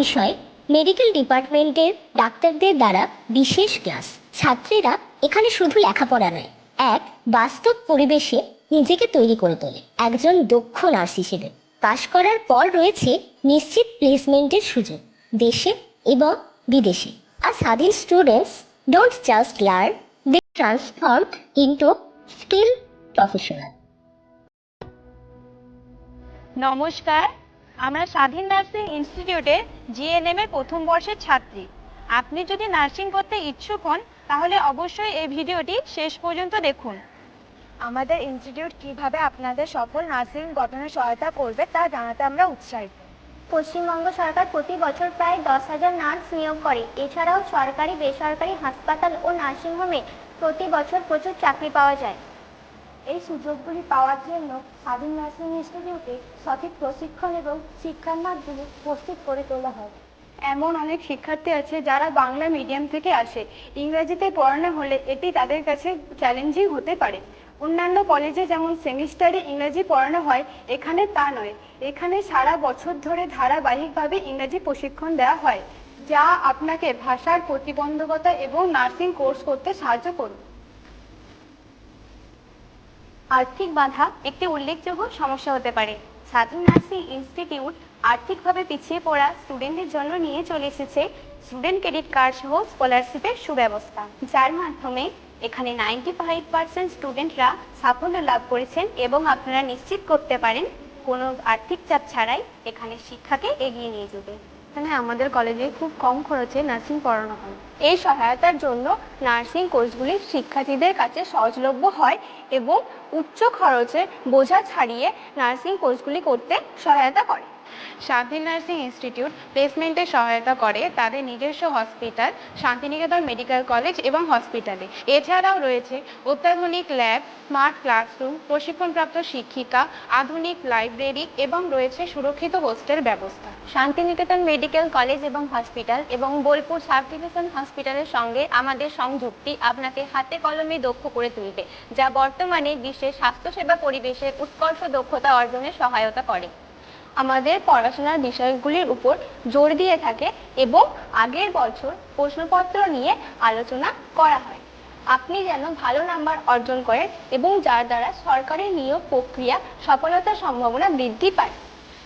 বিষয়ে মেডিকেল ডিপার্টমেন্টের ডাক্তারদের দ্বারা বিশেষ ক্লাস ছাত্রীরা এখানে শুধু লেখাপড়া নয়, এক, বাস্তব পরিবেশে নিজেকে তৈরি করে তোলে। একজন দক্ষ নার্স হিসেবে পাশ করার পর রয়েছে নিশ্চিত প্লেসমেন্টের সুযোগ, দেশে এবং বিদেশে। আর Swadhin students don't just learn they transform into skill professional নমস্কার আমরা স্বাধীন নার্সিং ইনস্টিটিউটে জিএনএম এর প্রথম বর্ষের ছাত্রী। আপনি যদি নার্সিং করতে ইচ্ছুক হন, তাহলে অবশ্যই এই ভিডিওটি শেষ পর্যন্ত দেখুন। আমাদের ইনস্টিটিউট কীভাবে আপনাদের সফল নার্সিং গঠনে সহায়তা করবে তা জানাতে আমরা উৎসাহিত। পশ্চিমবঙ্গ সরকার প্রতি বছর প্রায় দশ হাজার নার্স নিয়োগ করে। এছাড়াও সরকারি, বেসরকারি হাসপাতাল ও নার্সিংহোমে প্রতি বছর প্রচুর চাকরি পাওয়া যায়। এই সুযোগগুলি পাওয়ার জন্য স্বাধীন নার্সিং ইনস্টিটিউটে সঠিক প্রশিক্ষণ এবং শিক্ষার মাধ্যমে প্রস্তুত করে তোলা হয়। এমন অনেক শিক্ষার্থী আছে যারা বাংলা মিডিয়াম থেকে আসে। ইংরেজিতে পড়ানো হলে এটি তাদের কাছে চ্যালেঞ্জিং হতে পারে। অন্যান্য কলেজে যেমন সেমিস্টারে ইংরেজি পড়ানো হয়, এখানে তা নয়। এখানে সারা বছর ধরে ধারাবাহিকভাবে ইংরেজি প্রশিক্ষণ দেওয়া হয়, যা আপনাকে ভাষার প্রতিবন্ধকতা এবং নার্সিং কোর্স করতে সাহায্য করবে। আর্থিক বাধা একটি উল্লেখযোগ্য সমস্যা হতে পারে। স্বাধীন নার্সিং ইনস্টিটিউট আর্থিকভাবে পিছিয়ে পড়া স্টুডেন্টদের জন্য নিয়ে চলে এসেছে স্টুডেন্ট ক্রেডিট কার্ড সহ স্কলারশিপের সুব্যবস্থা, যার মাধ্যমে এখানে নাইনটি ফাইভ পার্সেন্ট স্টুডেন্টরা সাফল্য লাভ করেছেন এবং আপনারা নিশ্চিত করতে পারেন কোনো আর্থিক চাপ ছাড়াই এখানে শিক্ষাকে এগিয়ে নিয়ে যাবে। এখানে আমাদের কলেজে খুব কম খরচে নার্সিং পড়ানো হয়। এই সহায়তার জন্য নার্সিং কোর্সগুলি শিক্ষার্থীদের কাছে সহজলভ্য হয় এবং উচ্চ খরচে বোঝা ছাড়িয়ে নার্সিং কোর্সগুলি করতে সহায়তা করে। স্বাধীন নার্সিং ইনস্টিটিউট প্লেসমেন্টে সহায়তা করে তাদের নিজস্ব হসপিটাল, শান্তিনিকেতন মেডিকেল কলেজ এবং হসপিটালে। এছাড়াও রয়েছে অত্যাধুনিক ল্যাব, স্মার্ট ক্লাসরুম, প্রশিক্ষণপ্রাপ্ত শিক্ষিকা, আধুনিক লাইব্রেরি এবং রয়েছে সুরক্ষিত হোস্টেল ব্যবস্থা। শান্তিনিকেতন মেডিকেল কলেজ এবং হসপিটাল এবং বোলপুর সাব হসপিটালের সঙ্গে আমাদের সংযুক্তি আপনাকে হাতে কলমে দক্ষ করে তুলবে, যা বর্তমানে বিশ্বের স্বাস্থ্যসেবা পরিবেশের উৎকর্ষ দক্ষতা অর্জনে সহায়তা করে। আমাদের পড়াশোনার বিষয়গুলির উপর জোর দিয়ে থাকে এবং আগের বছর প্রশ্নপত্র নিয়ে আলোচনা করা হয়। আপনি যেন ভালো নাম্বার অর্জন করেন এবং যার দ্বারা সরকারি নিয়োগ প্রক্রিয়া সফলতার সম্ভাবনা বৃদ্ধি পায়।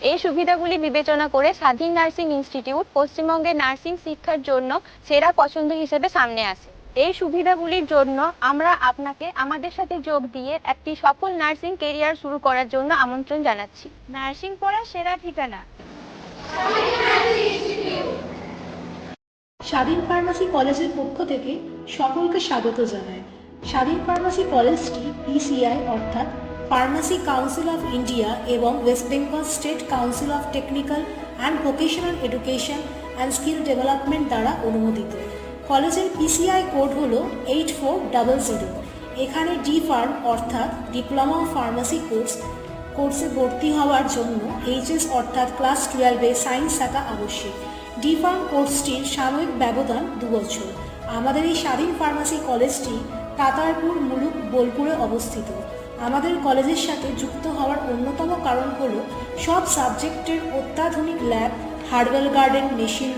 এই সুবিধাগুলি বিবেচনা করে স্বাধীন নার্সিং ইনস্টিটিউট পশ্চিমবঙ্গের নার্সিং শিক্ষার জন্য সেরা পছন্দ হিসেবে সামনে আসে। এই সুবিধাগুলির জন্য আমরা আপনাকে আমাদের সাথে যোগ দিয়ে একটি সফল নার্সিং কেরিয়ার শুরু করার জন্য আমন্ত্রণ জানাচ্ছি। নার্সিং পড়ার সেরা ঠিকানা? স্বাধীন ফার্মাসি কলেজের পক্ষ থেকে সকলকে স্বাগত জানায় স্বাধীন ফার্মাসি কলেজটি পিসিআই অর্থাৎ ফার্মাসি কাউন্সিল অফ ইন্ডিয়া এবং West Bengal state council of technical and vocational education and skill development দ্বারা অনুমোদিত। কলেজের পিসিআই কোড হল এইট ফোর ডাবল জিরো এখানে ডি ফার্ম অর্থাৎ ডিপ্লোমা ফার্মাসি কোর্স কোর্সে ভর্তি হওয়ার জন্য এইচএস অর্থাৎ ক্লাস টুয়েলভে সায়েন্স থাকা আবশ্যক। ডি ফার্ম কোর্সটির সাময়িক ব্যবধান দু বছর। আমাদের এই স্বাধীন ফার্মাসি কলেজটি তাতারপুর, মুলুক, বোলপুরে অবস্থিত। আমাদের কলেজের সাথে যুক্ত হওয়ার অন্যতম কারণ হল সব সাবজেক্টের অত্যাধুনিক ল্যাব হার্বাল গার্ডেন, মেশিন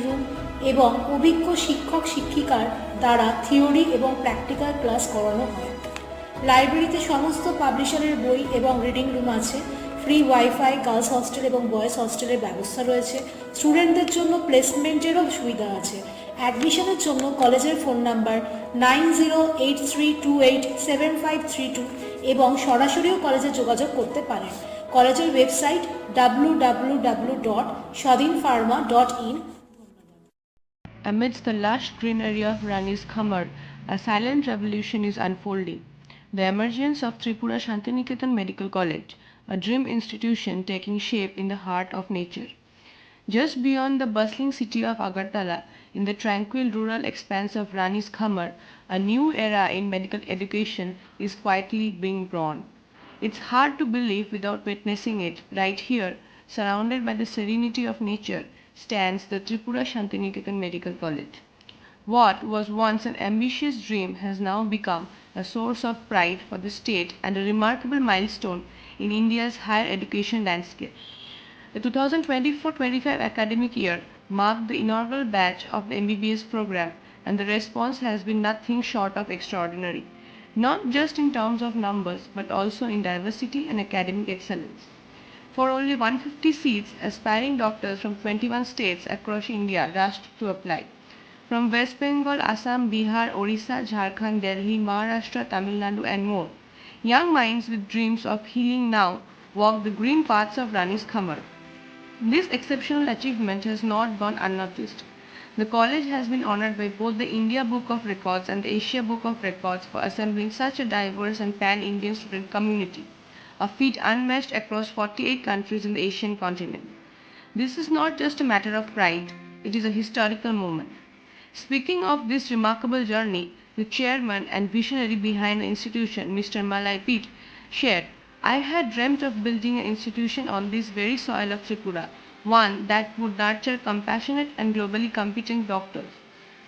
এবং অভিজ্ঞ শিক্ষক শিক্ষিকার দ্বারা থিওরি এবং প্র্যাকটিক্যাল ক্লাস করানো হয়। লাইব্রেরিতে সমস্ত পাবলিশারের বই এবং রিডিং রুম আছে। ফ্রি ওয়াইফাই, গার্লস হস্টেল এবং বয়েজ হস্টেলের ব্যবস্থা রয়েছে। স্টুডেন্টদের জন্য প্লেসমেন্টেরও সুবিধা আছে। অ্যাডমিশনের জন্য কলেজের phone number nine zero eight three two eight seven five three two এবং সরাসরিও কলেজে যোগাযোগ করতে পারেন। কলেজের website W W W dot Swadhin pharma dot in Amidst the lush greenery of Rani's Khamar, a silent revolution is unfolding. The emergence of Tripura Shantiniketan Medical College, a dream institution taking shape in the heart of nature. Just beyond the bustling city of Agartala, in the tranquil rural expanse of Rani's Khamar, a new era in medical education is quietly being born. It's hard to believe without witnessing it. Right here, surrounded by the serenity of nature, stands the Tripura Shantiniketan Medical College. What was once an ambitious dream has now become a source of pride for the state and a remarkable milestone in India's higher education landscape. The 2024-25 academic year marked the inaugural batch of the MBBS program, and the response has been nothing short of extraordinary, not just in terms of numbers but also in diversity and academic excellence. For only 150 seats, aspiring doctors from 21 states across India rushed to apply. From West Bengal, Assam, Bihar, Orissa, Jharkhand, Delhi, Maharashtra, Tamil Nadu, and more, young minds with dreams of healing now walk the green paths of Rani's Khamar. This exceptional achievement has not gone unnoticed. The college has been honored by both the India Book of Records and the Asia Book of Records for assembling such a diverse and pan-Indian student community, a feat unmatched across 48 countries in the Asian continent. This is not just a matter of pride, it is a historical moment. Speaking of this remarkable journey, the chairman and visionary behind the institution, Mr. Malai Pete, shared, I had dreamt of building an institution on this very soil of Tripura, one that would nurture compassionate and globally competent doctors.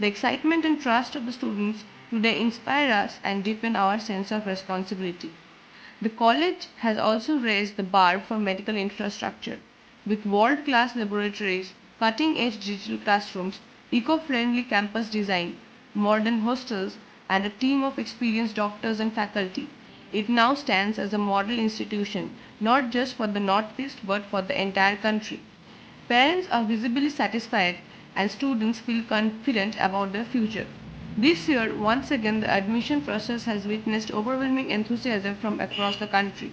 The excitement and trust of the students today inspire us and deepen our sense of responsibility. The college has also raised the bar for medical infrastructure. With world class laboratories, cutting edge digital classrooms, eco friendly campus design, modern hostels, and a team of experienced doctors and faculty, it now stands as a model institution not just for the Northeast but for the entire country. Parents are visibly satisfied and students feel confident about their future. This year, once again, the admission process has witnessed overwhelming enthusiasm from across the country.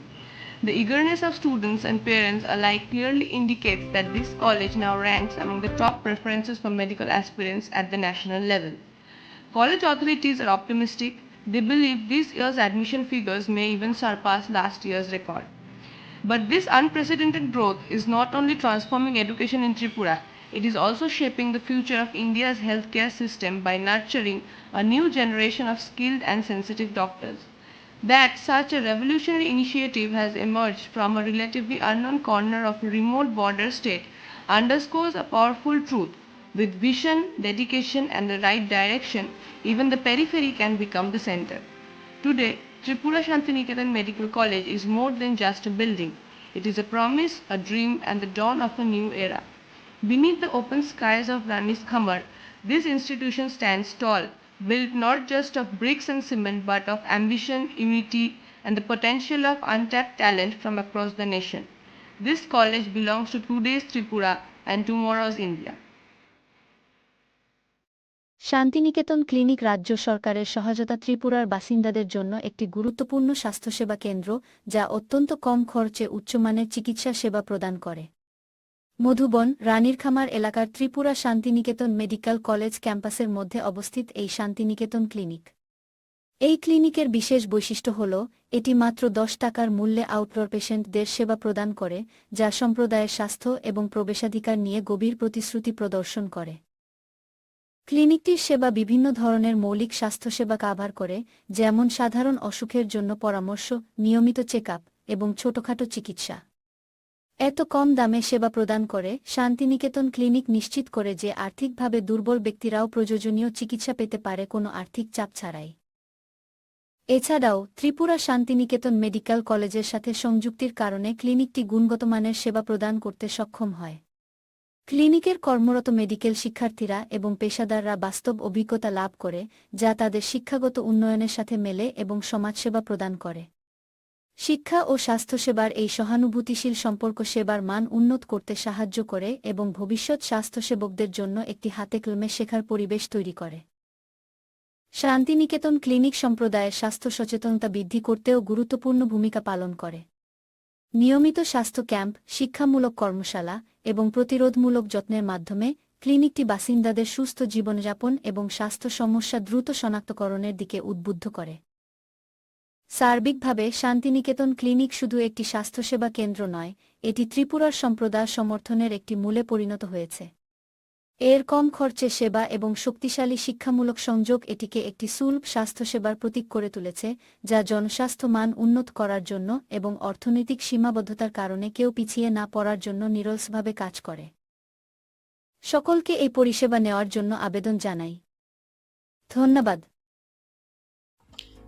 The eagerness of students and parents alike clearly indicates that this college now ranks among the top preferences for medical aspirants at the national level. College authorities are optimistic. They believe this year's admission figures may even surpass last year's record. But this unprecedented growth is not only transforming education in Tripura, it is also shaping the future of India's healthcare system by nurturing a new generation of skilled and sensitive doctors. That such a revolutionary initiative has emerged from a relatively unknown corner of a remote border state underscores a powerful truth. With vision, dedication, and the right direction, even the periphery can become the center. Today, Tripura Shantiniketan Medical College is more than just a building. It is a promise, a dream, and the dawn of a new era. Beneath the open skies of Rani's Khamar, this institution stands tall, built not just of bricks and cement but of ambition, unity, and the potential of untapped talent from across the nation. This college belongs to today's Tripura and tomorrow's India. Santiniketan clinic রাজ্য সরকারের সহায়তা ত্রিপুরার বাসিন্দাদের জন্য একটি গুরুত্বপূর্ণ স্বাস্থ্যসেবা কেন্দ্র যা অত্যন্ত কম খরচে উচ্চমানের চিকিৎসা সেবা প্রদান করে মধুবন, রানীরখামার এলাকার ত্রিপুরা শান্তিনিকেতন মেডিকেল কলেজ ক্যাম্পাসের মধ্যে অবস্থিত এই শান্তিনিকেতন ক্লিনিক। এই ক্লিনিকের বিশেষ বৈশিষ্ট্য হল, এটি মাত্র দশ টাকার মূল্যে আউটডোর পেশেন্টদের সেবা প্রদান করে, যা সম্প্রদায়ের স্বাস্থ্য এবং প্রবেশাধিকার নিয়ে গভীর প্রতিশ্রুতি প্রদর্শন করে। ক্লিনিকটির সেবা বিভিন্ন ধরনের মৌলিক স্বাস্থ্যসেবা কাভার করে, যেমন সাধারণ অসুখের জন্য পরামর্শ, নিয়মিত চেক এবং ছোটখাটো চিকিৎসা। এত কম দামে সেবা প্রদান করে শান্তিনিকেতন ক্লিনিক নিশ্চিত করে যে আর্থিকভাবে দুর্বল ব্যক্তিরাও প্রয়োজনীয় চিকিৎসা পেতে পারে কোনো আর্থিক চাপ ছাড়াই। এছাড়াও, ত্রিপুরা শান্তিনিকেতন মেডিকেল কলেজের সাথে সংযুক্তির কারণে ক্লিনিকটি গুণগত মানের সেবা প্রদান করতে সক্ষম হয়। ক্লিনিকের কর্মরত মেডিকেল শিক্ষার্থীরা এবং পেশাদাররা বাস্তব অভিজ্ঞতা লাভ করে, যা তাদের শিক্ষাগত উন্নয়নের সাথে মেলে এবং সমাজসেবা প্রদান করে। শিক্ষা ও স্বাস্থ্যসেবার এই সহানুভূতিশীল সম্পর্ক সেবার মান উন্নত করতে সাহায্য করে এবং ভবিষ্যৎ স্বাস্থ্যসেবকদের জন্য একটি হাতে কলমে শেখার পরিবেশ তৈরি করে। শান্তিনিকেতন ক্লিনিক সম্প্রদায়ের স্বাস্থ্য সচেতনতা বৃদ্ধি করতেও গুরুত্বপূর্ণ ভূমিকা পালন করে। নিয়মিত স্বাস্থ্য ক্যাম্প, শিক্ষামূলক কর্মশালা এবং প্রতিরোধমূলক যত্নের মাধ্যমে ক্লিনিকটি বাসিন্দাদের সুস্থ জীবনযাপন এবং স্বাস্থ্য সমস্যা দ্রুত শনাক্তকরণের দিকে উদ্বুদ্ধ করে। সার্বিকভাবে শান্তিনিকেতন ক্লিনিক শুধু একটি স্বাস্থ্যসেবা কেন্দ্র নয়, এটি ত্রিপুরার সম্প্রদায় সমর্থনের একটি মূলে পরিণত হয়েছে। এর কম খরচে সেবা এবং শক্তিশালী শিক্ষামূলক সংযোগ এটিকে একটি সুলভ স্বাস্থ্যসেবার প্রতীক করে তুলেছে, যা জনস্বাস্থ্য মান উন্নত করার জন্য এবং অর্থনৈতিক সীমাবদ্ধতার কারণে কেউ পিছিয়ে না পড়ার জন্য নিরলসভাবে কাজ করে। সকলকে এই পরিষেবা নেওয়ার জন্য আবেদন জানাই। ধন্যবাদ।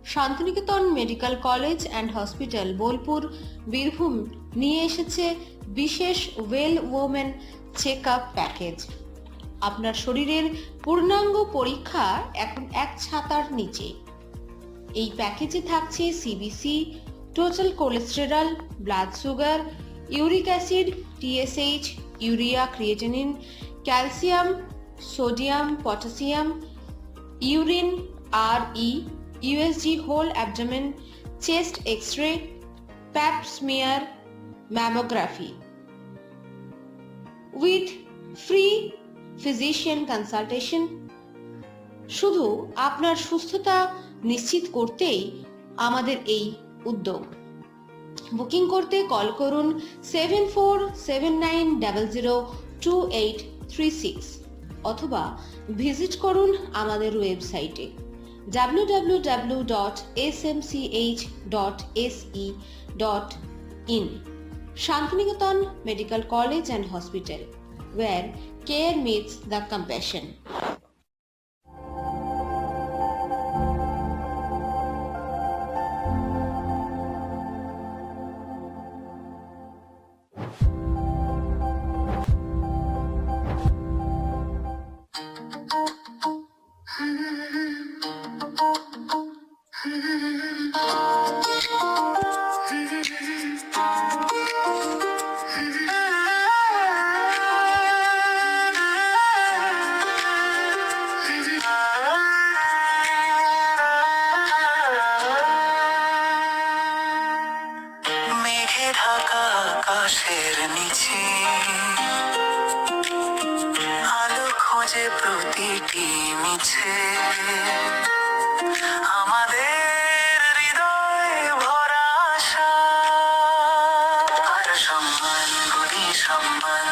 Santiniketan medical college and hospital, Bolpur, Birbhum. নিয়ে এসেছে বিশেষ well women check up package. আপনার শরীরের পূর্ণাঙ্গ পরীক্ষা এখন এক ছাতার নিচে। এই প্যাকেজে থাকছে CBC total cholesterol blood sugar uric acid TSH urea creatinine calcium sodium potassium urine R E whole abdomen chest X ray pap smear mammography with free physician consultation শুধু আপনার সুস্থতা নিশ্চিত করতেই আমাদের এই উদ্যোগ। বুকিং করতে কল করুন seven four seven nine double zero two eight three six অথবা ভিজিট করুন আমাদের ওয়েবসাইটে। In Santiniketan medical college and hospital where care meets the compassion. খোঁজে প্রতিটি মিছে। আমাদের হৃদয় ভরা আর সম্মান, গুণী সম্মান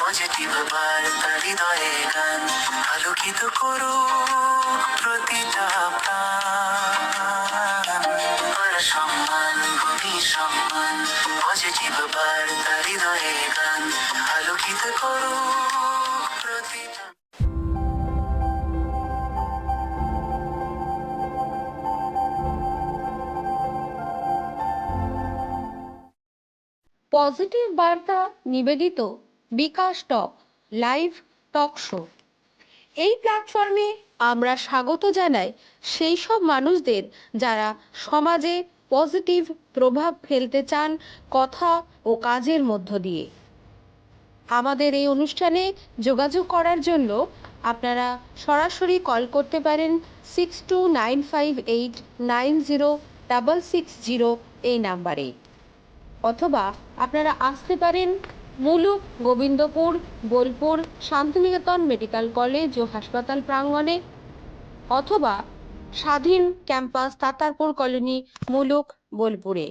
পজিটিভ বার্তা, হৃদয়ে গান আলোকিত করুক। পজিটিভ বার্তা নিবেদিত বিকাশ টক, লাইভ টক শো। এই প্ল্যাটফর্মে আমরা স্বাগত জানাই সেই সব মানুষদের যারা সমাজে পজিটিভ প্রভাব ফেলতে চান কথা ও কাজের মধ্য দিয়ে। আমাদের এই অনুষ্ঠানে যোগাযোগ করার জন্য আপনারা সরাসরি কল করতে পারেন six two nine five eight nine zero double six zero এই নাম্বারে। অথবা আপনারা আসতে পারেন মুলুক গোবিন্দপুর, বোলপুর, শান্তিনিকেতন মেডিকেল কলেজ ও হাসপাতাল প্রাঙ্গণে অথবা স্বাধীন ক্যাম্পাস তাতারপুর কলোনি, মুলুক, বোলপুরে।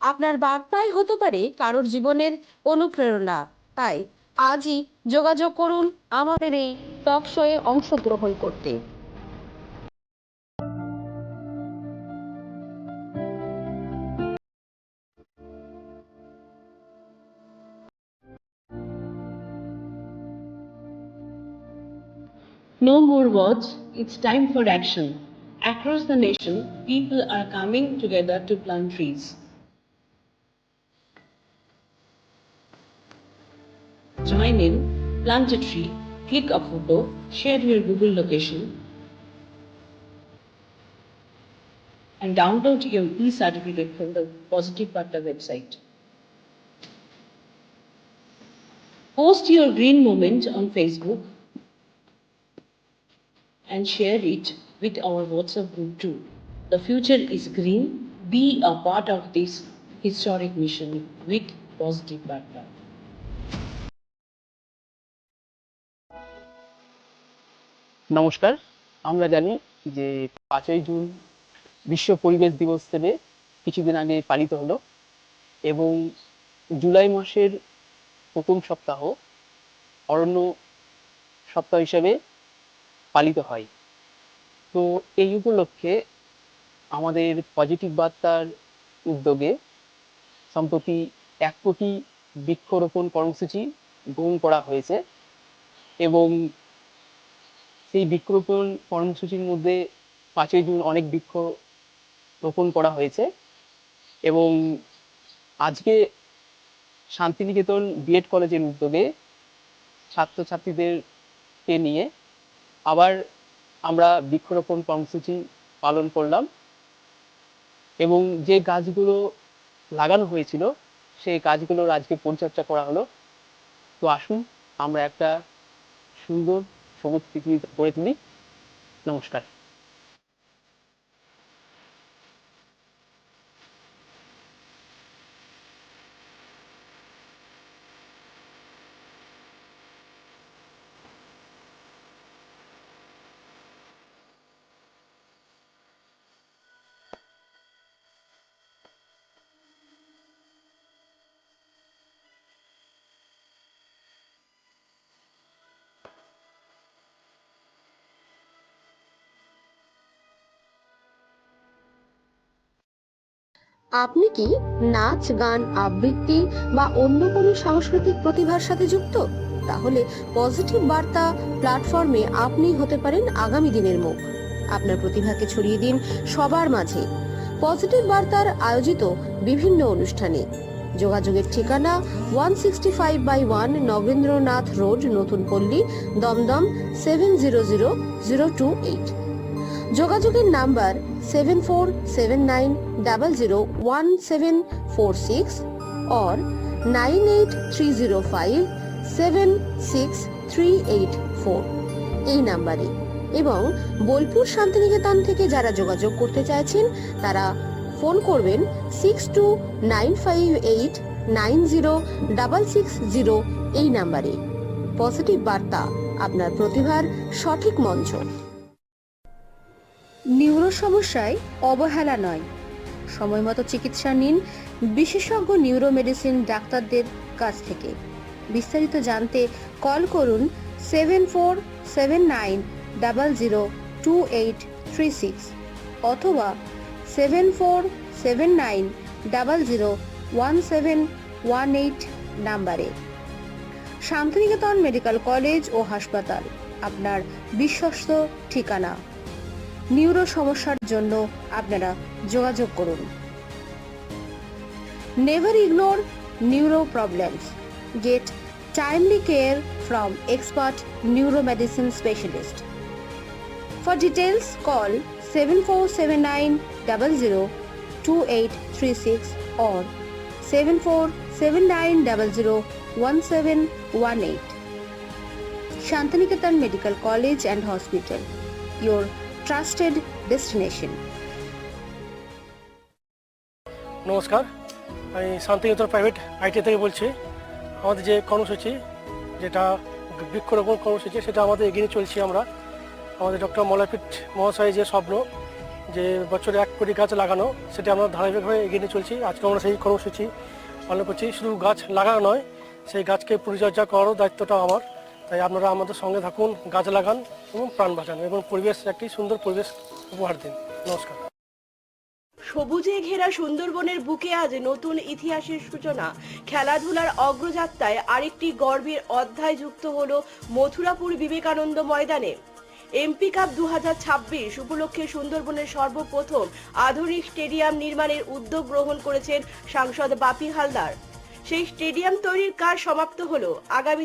আপনার বার্তাই হতে পারে কারোর জীবনের অনুপ্রেরণা। তাই আজই যোগাযোগ করুন আমাদের এই টক শোয়ে অংশগ্রহণ করতে। No more words, it's time for action. Across the nation, people are coming together to plant trees. Join in, plant a tree, click a photo, share your Google location, and download your e-certificate from the Positive Butta website. Post your green moment on Facebook and share it with our WhatsApp group too. The future is green. Be a part of this historic mission with Positive Butta. নমস্কার আমরা জানি যে পাঁচই June বিশ্ব পরিবেশ দিবস হিসেবে কিছুদিন আগে পালিত হলো এবং জুলাই মাসের প্রথম সপ্তাহ অরণ্য সপ্তাহ হিসেবে পালিত হয়। তো এই উপলক্ষে আমাদের পজিটিভ বার্তার উদ্যোগে সম্প্রতি এক কোটি বৃক্ষরোপণ কর্মসূচি গ্রহণ করা হয়েছে এবং সেই বৃক্ষরোপণ কর্মসূচির মধ্যে পাঁচই জুন অনেক বৃক্ষ রোপণ করা হয়েছে এবং আজকে শান্তিনিকেতন বিএড কলেজের উদ্যোগে ছাত্রছাত্রীদের কে নিয়ে আবার আমরা বৃক্ষরোপণ কর্মসূচি পালন করলাম এবং যে গাছগুলো লাগানো হয়েছিল, সেই গাছগুলোর আজকে পরিচর্যা করা হলো। তো আসুন, আমরা একটা সুন্দর সবুজ পৃথিবী করে তুলি। নমস্কার। আপনি কি নাচ, গান, আবৃত্তি বা অন্য কোনো সাংস্কৃতিক প্রতিভার সাথে যুক্ত? তাহলে পজিটিভ বার্তা প্ল্যাটফর্মে আপনি হতে পারেন আগামী দিনের মুখ। আপনার প্রতিভাকে ছড়িয়ে দিন সবার মাঝে। পজিটিভ বার্তার আয়োজিত বিভিন্ন অনুষ্ঠানে। যোগাযোগের ঠিকানা one sixty five by one Nagendranath road Natun Palli Dumdum, seven zero zero zero two eight. যোগাযোগের number seven four seven nine double zero one seven four six or nine eight three zero five seven six three eight four এই নাম্বারে। এবং বোলপুর শান্তিনিকেতন থেকে যারা যোগাযোগ করতে চাইছেন, তারা ফোন করবেন six two nine five eight nine zero double six zero এই নাম্বারে। পজিটিভ বার্তা আপনার প্রতিভার সঠিক মঞ্চ। নিউরো সমস্যায় অবহেলা নয়। সময় মতো চিকিৎসা নিন বিশেষজ্ঞ নিউরো মেডিসিন ডাক্তারদের কাছ থেকে। বিস্তারিত জানতে কল করুন seven four seven nine double zero two eight three six অথবা seven four seven nine double zero one seven one eight নাম্বারে। শান্তিনিকেতন মেডিকেল কলেজ ও হাসপাতাল, আপনার বিশ্বস্ত ঠিকানা। নিউরো সমস্যার জন্য আপনারা যোগাযোগ করুন। Never ignore neuro problems get timely care from expert neuro medicine specialist for details call seven four seven nine double zero two eight three six or seven four seven nine double zero one seven one eight Santiniketan medical college and hospital your trusted destination. নমস্কার, আমি Santiniketan private IT থেকে বলছি। আমাদের যে কর্মসূচি, যেটা বৃক্ষরোপণ কর্মসূচি, সেটা আমাদের এগিয়ে চলছি আমরা। আমাদের ডক্টর মলাপিট মহাশয়ের যে স্বপ্ন, যে বছরে এক কোটি গাছ লাগানো, সেটা আমরা ধারাবাহিকভাবে এগিয়ে নিয়ে চলছি। আজকে আমরা সেই কর্মসূচি পালন করছি। শুধু গাছ লাগানো নয়, সেই গাছকে পরিচর্যা করারও দায়িত্বটা আমার। তাই আপনারা আমাদের সঙ্গে থাকুন, গাছ লাগান এবং প্রাণ বাঁচান এবং পরিবেশ, একটি সুন্দর পরিবেশ উপহার দিন। নমস্কার। সবুজে ঘেরা সুন্দরবনের বুকে আজ নতুন ইতিহাসের সূচনা। খেলাধুলার অগ্রযাত্রায় আরেকটি গর্বের অধ্যায় যুক্ত হলো মথুরাপুর বিবেকানন্দ ময়দানে। এমপি কাপ দু উপলক্ষে সুন্দরবনের সর্বপ্রথম আধুনিক স্টেডিয়াম নির্মাণের উদ্যোগ গ্রহণ করেছেন সাংসদ বাপি হালদার। সেই স্টেডিয়াম তৈরির কাজ সমাপ্ত হলো। আগামী